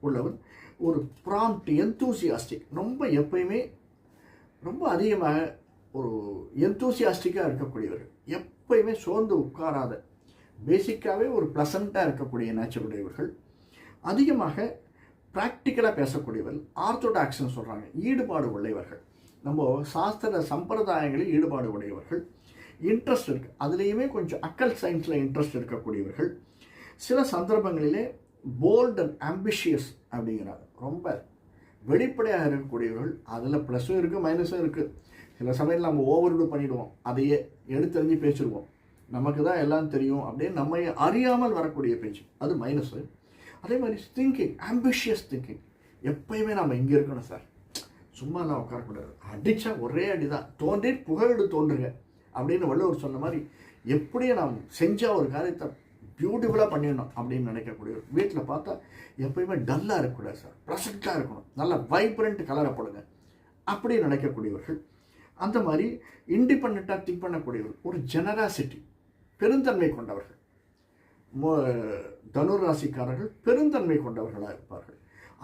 உள்ளவன் ஒரு prompt enthusiastic ரொம்ப எப்பயுமே ரொம்ப அதிகமாக ஒரு எந்தூசியாஸ்டிக்காக இருக்கக்கூடியவர்கள் எப்பயுமே சோர்ந்து உட்காராத பேசிக்காகவே ஒரு ப்ளசண்ட்டாக இருக்கக்கூடிய நேச்சர் உடையவர்கள். அதிகமாக ப்ராக்டிக்கலாக பேசக்கூடியவர்கள் ஆர்த்தோடாக்ஸ்னு சொல்கிறாங்க ஈடுபாடு உள்ளவர்கள். நம்ம சாஸ்திர சம்பிரதாயங்களில் ஈடுபாடு உடையவர்கள். இன்ட்ரெஸ்ட் இருக்குது அதுலேயுமே கொஞ்சம் அக்கல் சயின்ஸில் இன்ட்ரெஸ்ட் இருக்கக்கூடியவர்கள். சில சந்தர்ப்பங்களிலே போல்ட் அண்ட் ஆம்பிஷியஸ் அப்படிங்கிறாங்க. ரொம்ப வெளிப்படையாக இருக்கக்கூடியவர்கள் அதில் ப்ளஸும் இருக்குது மைனஸும் இருக்குது சில சமயம் நம்ம ஓவர்டு பண்ணிவிடுவோம் அதையே எடுத்தறிஞ்சு பேசிடுவோம். நமக்கு தான் எல்லாம் தெரியும் அப்படின்னு நம்ம அறியாமல் வரக்கூடிய பேச்சு. அது மைனஸு அதே மாதிரி திங்கிங் ஆம்பிஷியஸ் திங்கிங் எப்பயுமே நம்ம இங்கே இருக்கணும் சார். சும்மா நான் உட்காரக்கூடாது. அடித்தா ஒரே அடி தான் தோன்றி புகழெடு தோன்றுங்க. அப்படின்னு வள்ளுவர் சொன்ன மாதிரி எப்படியும் நாம் செஞ்சால் ஒரு காரியத்தை பியூட்டிஃபுல்லாக பண்ணிடணும் அப்படின்னு நினைக்கக்கூடிய வீட்டில் பார்த்தா எப்பயுமே டல்லாக இருக்கக்கூடாது சார் ப்ளசண்ட்டாக இருக்கணும். நல்ல வைப்ரண்ட் கலரை போடுங்க. அப்படி நினைக்கக்கூடியவர்கள் அந்த மாதிரி இண்டிபெண்ட்டாக திங்க் பண்ணக்கூடியவர்கள் ஒரு ஜெனராசிட்டி பெருந்தன்மை கொண்டவர்கள். தனுர் ராசிக்காரர்கள் பெருந்தன்மை கொண்டவர்களாக இருப்பார்கள்.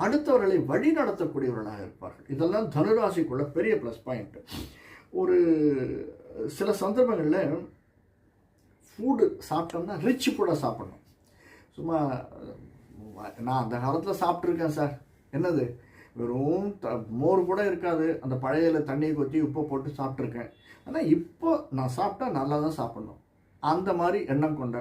அடுத்தவர்களை வழி நடத்தக்கூடியவர்களாக இருப்பார்கள். இதெல்லாம் தனுராசிக்குள்ள பெரிய ப்ளஸ் பாயிண்ட் ஒரு சில சந்தர்ப்பங்களில் ஃபுட்டு சாப்பிட்டோம்னா ரிச் ஃபுட்டாக சாப்பிடணும். சும்மா நான் அந்த காலத்தில் சாப்பிட்ருக்கேன் சார் என்னது? வெறும் த மோர் கூட இருக்காது. அந்த பழையில தண்ணியை கொத்தி உப்பை போட்டு சாப்பிட்ருக்கேன் ஆனால் இப்போ நான் சாப்பிட்டா நல்லா தான் சாப்பிட்ணும். அந்த மாதிரி எண்ணம் கொண்ட